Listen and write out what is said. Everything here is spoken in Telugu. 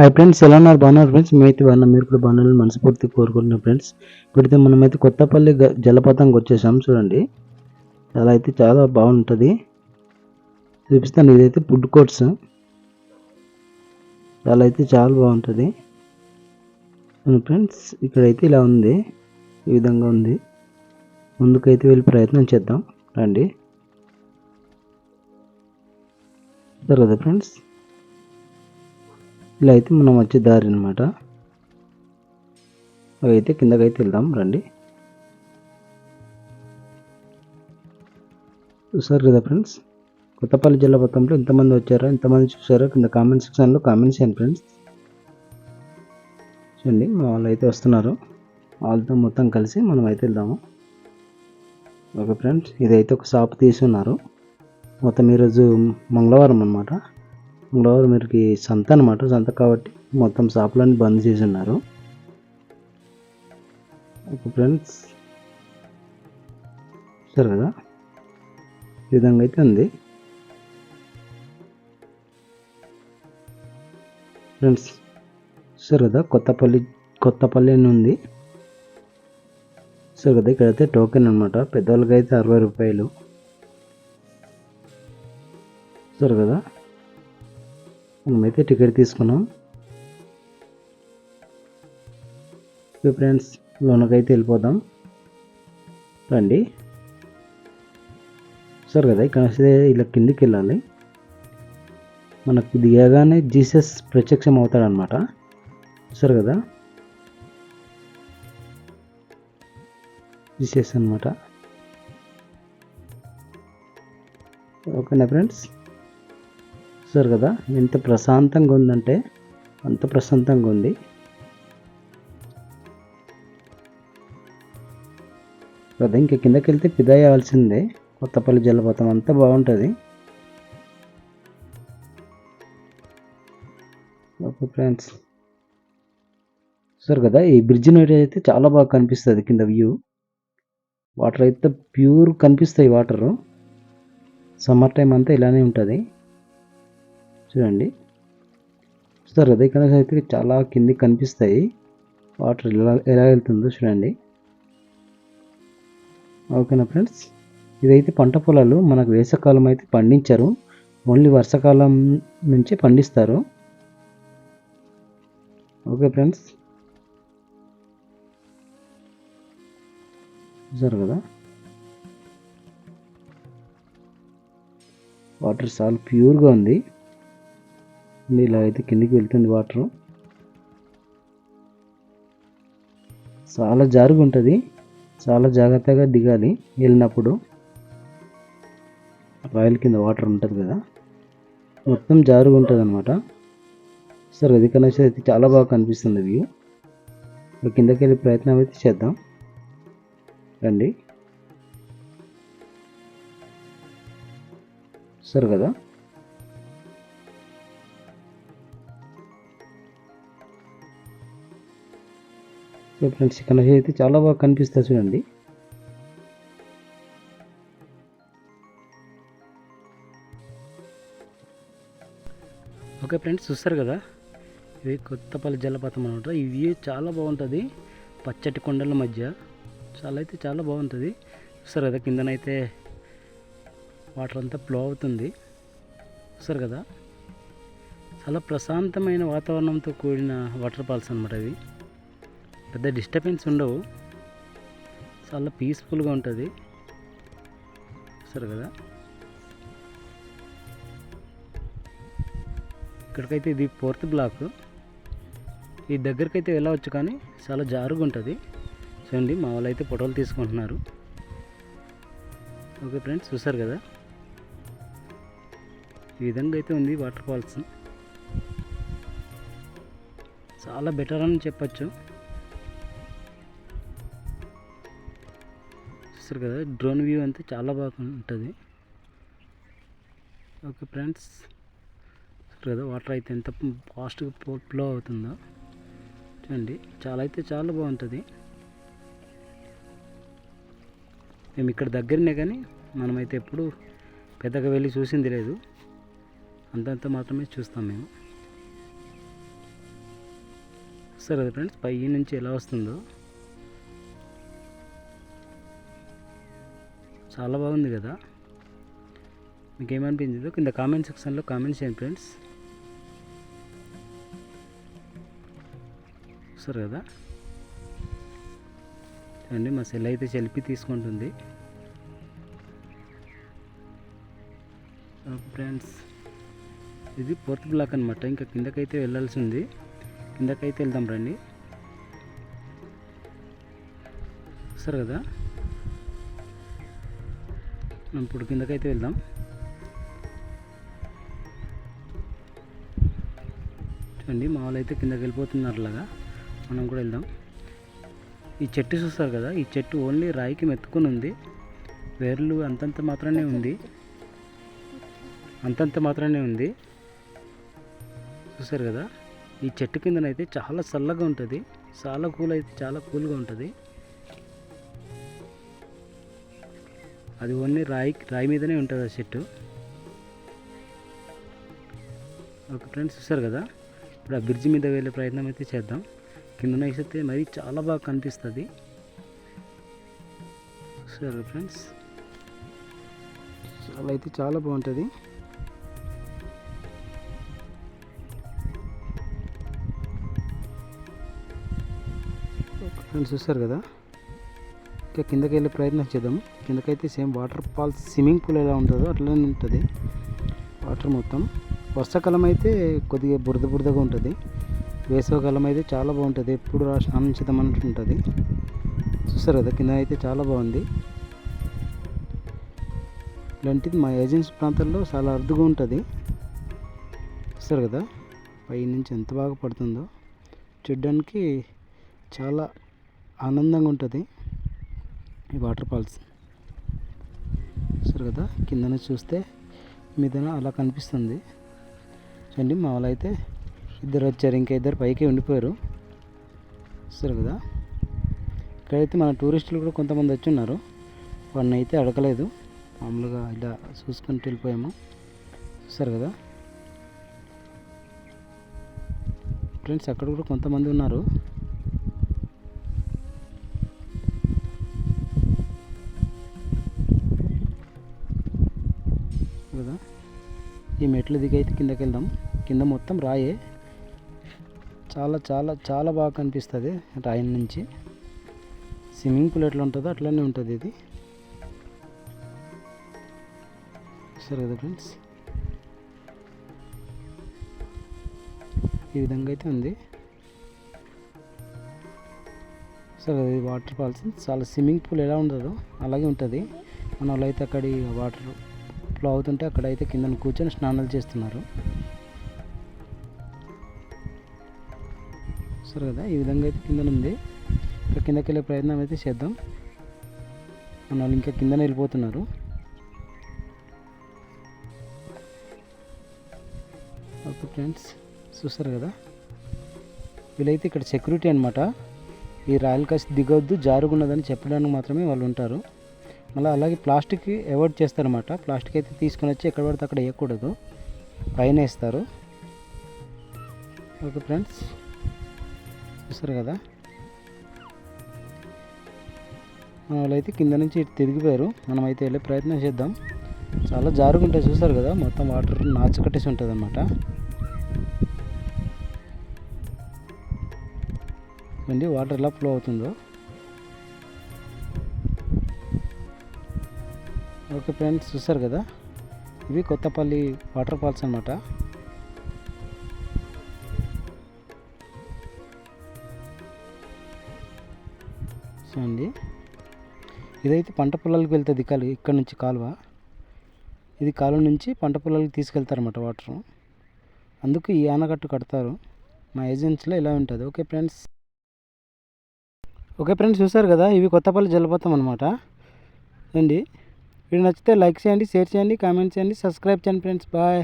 హాయ్ ఫ్రెండ్స్ ఎలా ఉన్నారు? బాగున్నారు ఫ్రెండ్స్ మేమైతే బాగున్నాం. మీరు కూడా బాగున్నారని మనస్ఫూర్తి కోరుకుంటున్నాం ఫ్రెండ్స్ ఇప్పుడైతే మనమైతే కొత్తపల్లి గ- జలపాతంకి వచ్చేసాం చూడండి. చాలా అయితే చాలా బాగుంటుంది. చూపిస్తాను ఇదైతే ఫుడ్ కోర్ట్స్ చాలా అయితే చాలా బాగుంటుంది. ఫ్రెండ్స్ ఇక్కడైతే ఇలా ఉంది. ఈ విధంగా ఉంది. ముందుకైతే వెళ్ళి ప్రయత్నం చేద్దాం. రండి. సరే కదా ఫ్రెండ్స్ ఇలా అయితే మనం వచ్చే దారి అనమాట అయితే కిందకైతే వెళ్దాం రండి. చూసారు కదా ఫ్రెండ్స్? కొత్తపల్లి జలపాతంలో ఎంతమంది వచ్చారో ఎంతమంది చూసారో కింద కామెంట్ సెక్షన్లో కామెంట్స్ చేయండి ఫ్రెండ్స్. చూడండి వాళ్ళు అయితే వస్తున్నారు. వాళ్ళతో మొత్తం కలిసి మనం అయితే వెళ్దాము. ఓకే ఫ్రెండ్స్ ఇదైతే ఒక షాప్ తీసి ఉన్నారు. మొత్తం ఈరోజు మంగళవారం అనమాట మంగళవారం మీరుకి సంత అనమాట సంత కాబట్టి మొత్తం షాపులన్నీ బంద్ చేసి ఉన్నారు. Okay friends. సరే కదా? ఈ విధంగా అయితే ఉంది. ఫ్రెండ్స్ సరే కదా? కొత్తపల్లి కొత్తపల్లి అని ఉంది. సరే కదా? ఇక్కడైతే టోకెన్ అనమాట పెద్దవాళ్ళకి అయితే అరవై రూపాయలు. సరే కదా? మనమైతే టికెట్ తీసుకున్నాం. ఓకే ఫ్రెండ్స్ లోనకైతే వెళ్ళిపోదాం. రండి. సార్ కదా ఇక్కడ వస్తే ఇలా కిందికి వెళ్ళాలి. మనకి దిగగానే జీసస్ ప్రత్యక్షం అవుతాడనమాట సార్ కదా? జీసస్ అనమాట ఓకేనా ఫ్రెండ్స్? చూస్తారు కదా ఎంత ప్రశాంతంగా ఉందంటే అంత ప్రశాంతంగా ఉంది. కదా ఇంకా కిందకి వెళ్తే పిదా అవ్వాల్సిందే కొత్తపల్లి జలపాతం అంతా బాగుంటుంది. Okay friends. చూసారు కదా ఈ బ్రిడ్జ్ నైట్ అయితే చాలా బాగా కనిపిస్తుంది కింద వ్యూ. వాటర్ అయితే ప్యూర్ కనిపిస్తాయి వాటరు. సమ్మర్ టైం అంతా ఇలానే ఉంటుంది. చూడండి. సార్ హృదయ ఇక్కడ అయితే చాలా కిందికి కనిపిస్తాయి. వాటర్ ఎలా ఎలా వెళ్తుందో చూడండి. ఓకేనా ఫ్రెండ్స్ ఇదైతే పంట పొలాలు. మనకు వేసవకాలం అయితే పండించరు. ఓన్లీ వర్షాకాలం నుంచే పండిస్తారు. Okay friends. చూసారు కదా. వాటర్ చాలా ప్యూర్గా ఉంది. ఇలా అయితే కిందికి వెళ్తుంది వాటర్. చాలా జారుగా ఉంటుంది చాలా జాగ్రత్తగా దిగాలి వెళ్ళినప్పుడు. రాయల్ కింద వాటర్ ఉంటుంది కదా. మొత్తం జారుగా ఉంటుంది అనమాట సార్ అది కనెక్షన్ అయితే చాలా బాగా కనిపిస్తుంది వ్యూ. కిందకి వెళ్ళే ప్రయత్నం అయితే చేద్దాం. రండి. సార్ కదా. ఫ్రెండ్స్ ఇక్కడ అయితే చాలా బాగా కనిపిస్తుంది చూడండి. ఓకే ఫ్రెండ్స్ చూస్తారు కదా? ఇది కొత్తపల్లి జలపాతం అనమాట ఈ వ్యూ చాలా బాగుంటుంది. పచ్చటి కొండల మధ్య. చాలా అయితే చాలా బాగుంటుంది. చూస్తారు కదా కిందనైతే వాటర్ అంతా ఫ్లో అవుతుంది. చూస్తారు కదా? చాలా ప్రశాంతమైన వాతావరణంతో కూడిన వాటర్ ఫాల్స్ అనమాట ఇది పెద్ద డిస్టర్బెన్స్ ఉండవు. చాలా పీస్ఫుల్గా ఉంటుంది. సరే కదా? ఇక్కడికైతే ఇది ఫోర్త్ బ్లాక్ ఈ దగ్గరికి అయితే వెళ్ళవచ్చు కానీ చాలా జారుగా ఉంటుంది. చూడండి మా వాళ్ళు అయితే ఫోటోలు తీసుకుంటున్నారు. ఓకే ఫ్రెండ్స్ చూసారు కదా? ఈ విధంగా అయితే ఉంది వాటర్ ఫాల్స్ చాలా బెటర్ అని చెప్పచ్చు. చూస్తారు కదా డ్రోన్ వ్యూ అంతా చాలా బాగా ఉంటుంది. ఓకే ఫ్రెండ్స్ కదా వాటర్ అయితే ఎంత ఫాస్ట్గా ఫ్లో అవుతుందో. చూడండి చాలా అయితే చాలా బాగుంటుంది. మేము ఇక్కడ దగ్గరనే కానీ మనమైతే ఎప్పుడు పెద్దగా వెళ్ళి చూసింది లేదు. అంతంత మాత్రమే చూస్తాం మేము. సరే ఫ్రెండ్స్ పై నుంచి ఎలా వస్తుందో. చాలా బాగుంది కదా. మీకు ఏమనిపించిందో కింద కామెంట్ సెక్షన్లో కామెంట్ చేయండి ఫ్రెండ్స్. సరే కదా. చూడండి మా సెల్ అయితే సెల్ఫీ తీసుకుంటుంది. ఫ్రెండ్స్ ఇది ఫోర్త్ బ్లాక్ అనమాట ఇంకా కిందకైతే వెళ్ళాల్సి ఉంది కిందకైతే వెళ్దాం రండి. సరే కదా. మనం ఇప్పుడు కిందకైతే వెళ్దాం. చూడండి మా వాళ్ళు అయితే కిందకి వెళ్ళిపోతున్నారు అలాగా మనం కూడా వెళ్దాం. ఈ చెట్టు చూస్తారు కదా ఈ చెట్టు ఓన్లీ రాయికి మెత్తుకొని ఉంది. వేర్లు అంతంత మాత్రమే ఉంది. అంతంత మాత్రమే ఉంది. చూసారు కదా? ఈ చెట్టు కిందనైతే చాలా చల్లగా ఉంటుంది. చాలా కూల్ అయితే చాలా కూల్గా ఉంటుంది. అది ఓన్లీ రాయి రాయి మీదనే ఉంటుంది ఆ చెట్టు ఓకే ఫ్రెండ్స్ చూసారు కదా? ఇప్పుడు ఆ బ్రిడ్జ్ మీద వెళ్ళే ప్రయత్నం అయితే చేద్దాం. కిందన వేస్తే మరి చాలా బాగా కనిపిస్తుంది. చూసారు ఫ్రెండ్స్? చాలా అయితే చాలా బాగుంటుంది. ఫ్రెండ్స్ చూస్తారు కదా? ఇంకా కిందకి వెళ్ళే ప్రయత్నం చేద్దాం. కిందకైతే same waterfalls swimming pool ఎలా ఉంటుందో అట్లనే ఉంటుంది. వాటర్ మొత్తం. వర్షాకాలం అయితే కొద్దిగా బురద బురదగా ఉంటుంది. వేసవికాలం అయితే చాలా బాగుంటుంది. ఎప్పుడు రా స్నానం చేద్దామన్నట్టు ఉంటుంది. చూస్తారు కదా కింద అయితే చాలా బాగుంది. ఇలాంటిది మా ఏజెన్సీ ప్రాంతాల్లో చాలా అరుదుగా ఉంటుంది. చూస్తారు కదా పై నుంచి ఎంత బాగా పడుతుందో. చూడ్డానికి చాలా ఆనందంగా ఉంటుంది. ఈ వాటర్ ఫాల్స్. చూస్తారు కదా కిందన చూస్తే మీదన అలా కనిపిస్తుంది. చూడండి మా వాళ్ళు అయితే ఇద్దరు వచ్చారు ఇంకా ఇద్దరు పైకి ఉండిపోయారు. చూసారు కదా ఇక్కడైతే మన టూరిస్టులు కూడా కొంతమంది వచ్చి ఉన్నారు. వాడిని అయితే అడగలేదు. మామూలుగా ఇలా చూసుకుంటూ వెళ్ళిపోయాము. చూసారు కదా. ఫ్రెండ్స్ అక్కడ కూడా కొంతమంది ఉన్నారు. కదా? ఈ మెట్లు దిగి అయితే కిందకి వెళ్దాం కింద మొత్తం రాయే. చాలా చాలా చాలా బాగా కనిపిస్తుంది రాయి నుంచి. స్విమ్మింగ్ పూల్ ఎట్లా ఉంటుందో అట్లనే ఉంటుంది ఇది. సరే కదా ఫ్రెండ్స్? ఈ విధంగా అయితే ఉంది. సరే ఇది వాటర్ ఫాల్స్. చాలా స్విమ్మింగ్ పూల్ ఎలా ఉంటుందో అలాగే ఉంటుంది. మన వాళ్ళు అయితే అక్కడి వాటర్ ఫ్లో అవుతుంటే అక్కడైతే కింద కూర్చొని స్నానాలు చేస్తున్నారు. సరే కదా ఈ విధంగా అయితే కింద ఉంది. ఇంకా కిందకి వెళ్ళే ప్రయత్నం అయితే చేద్దాం. మన వాళ్ళు ఇంకా కిందనే వెళ్ళిపోతున్నారు. ఓకే ఫ్రెండ్స్ చూస్తారు కదా? వీళ్ళైతే ఇక్కడ సెక్యూరిటీ అనమాట ఈ రాయల్ కాసి దిగొద్దు జారుగున్నదని చెప్పడానికి మాత్రమే వాళ్ళు ఉంటారు. మళ్ళీ అలాగే ప్లాస్టిక్ అవాయిడ్ చేస్తారనమాట ప్లాస్టిక్ అయితే తీసుకొని వచ్చి ఎక్కడ పడితే అక్కడ వేయకూడదు. పైన వేస్తారు. Okay friends. చూస్తారు కదా? మన వాళ్ళైతే కింద నుంచి ఇటు తిరిగిపోయారు. మనం అయితే వెళ్ళే ప్రయత్నం చేద్దాం. చాలా జారుకుంటే చూస్తారు కదా? మొత్తం వాటర్ నాచు కట్టేసి ఉంటుంది అనమాట వాటర్ ఎలా ఫ్లో అవుతుందో. ఓకే ఫ్రెండ్స్ చూసారు కదా? ఇవి కొత్తపల్లి వాటర్ ఫాల్స్ అనమాట అండి ఇదైతే పంట పొలాలకు వెళ్తుంది కాలు ఇక్కడ నుంచి కాలువ. ఇది కాలువ నుంచి పంట పొలాలకు తీసుకెళ్తారన్నమాట వాటర్. అందుకు ఈ ఆనకట్టు కడతారు. మా ఏజెన్సీలో ఇలా ఉంటుంది. Okay friends. ఓకే ఫ్రెండ్స్ చూసారు కదా? ఇవి కొత్తపల్లి జలపాతం అనమాట అండి వీడియో నచ్చితే లైక్ చేయండి షేర్ చేయండి కామెంట్ చేయండి. సబ్స్క్రైబ్ చేయండి ఫ్రెండ్స్. బాయ్.